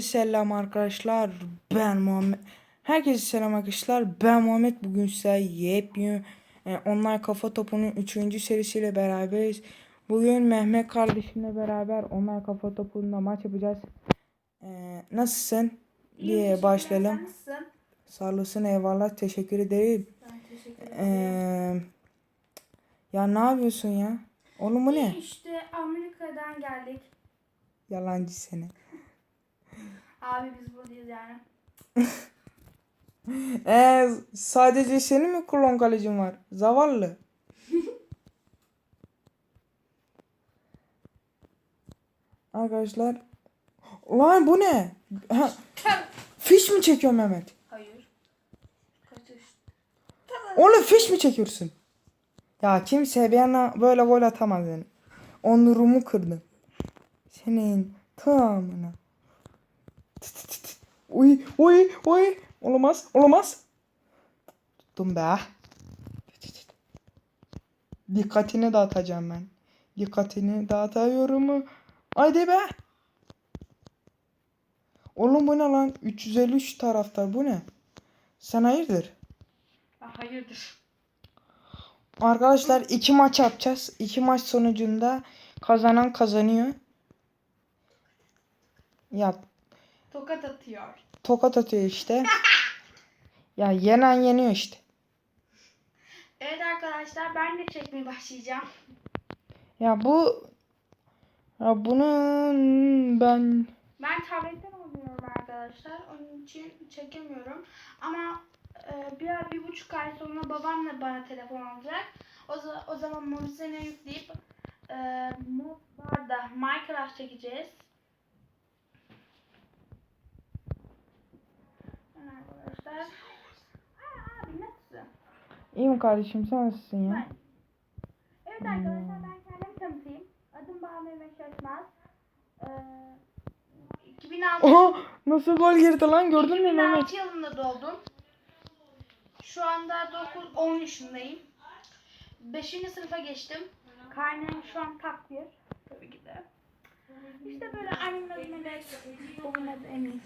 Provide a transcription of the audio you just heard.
Selam arkadaşlar ben Muhammed. Herkese selam arkadaşlar ben Muhammed. Bugün size yepyeni e, online kafa topunun 3. serisiyle beraberiz. Bugün Mehmet kardeşimle beraber online kafa topunda maç yapacağız. E, nasılsın diye başlayalım. Nasılsın? Sağ olasın eyvallah teşekkür ederim. Ben teşekkür ederim. E, ya ne yapıyorsun ya? Oğlum bu ne? İşte Amerika'dan geldik. Yalancı seni. Abi biz buradayız yani. Ee, sadece senin mi klon kalecin var? Zavallı. Arkadaşlar. Lan bu ne? Ha, fiş mi çekiyor Mehmet? Hayır. Kaçış. Oğlum fiş mi çekiyorsun? Ya kimse bana böyle gol atamaz yani. Onurumu kırdın. Senin tamamına. Uy uy uy. Olamaz olamaz. Tuttum be. Dikkatini dağıtacağım ben. Dikkatini dağıtıyorum. Haydi be. Oğlum bu ne lan? 353 taraftar bu ne? Sen hayırdır? Hayırdır. Arkadaşlar iki maç yapacağız. İki maç sonucunda kazanan kazanıyor. Ya Tokat atıyor. tokat atıyor işte. ya yenen yeniyor işte. Evet arkadaşlar ben de çekmeye başlayacağım. Ya bu ya bunun ben Ben tabletten oynuyorum arkadaşlar. Onun için çekemiyorum. Ama e, bir, bir buçuk ay sonra babam da bana telefon alacak. O, o zaman Mobizen'e yükleyip e, mod barda Minecraft çekeceğiz. Yani arkadaşlar. Aa, abi nasılsın? İyiyim kardeşim sen nasılsın ya? Ben. Evet arkadaşlar ben kendimi tanıtayım. Adım Banu Emek Şaşmaz. Ee, 2006 Oha nasıl gol girdi lan gördün mü Mehmet? 2006 yılında doğdum. Şu anda 9 10 yaşındayım. 5. sınıfa geçtim. Karnem şu an takdir. Tabii ki de. İşte böyle annemin adı Melek, babamın adı Emin.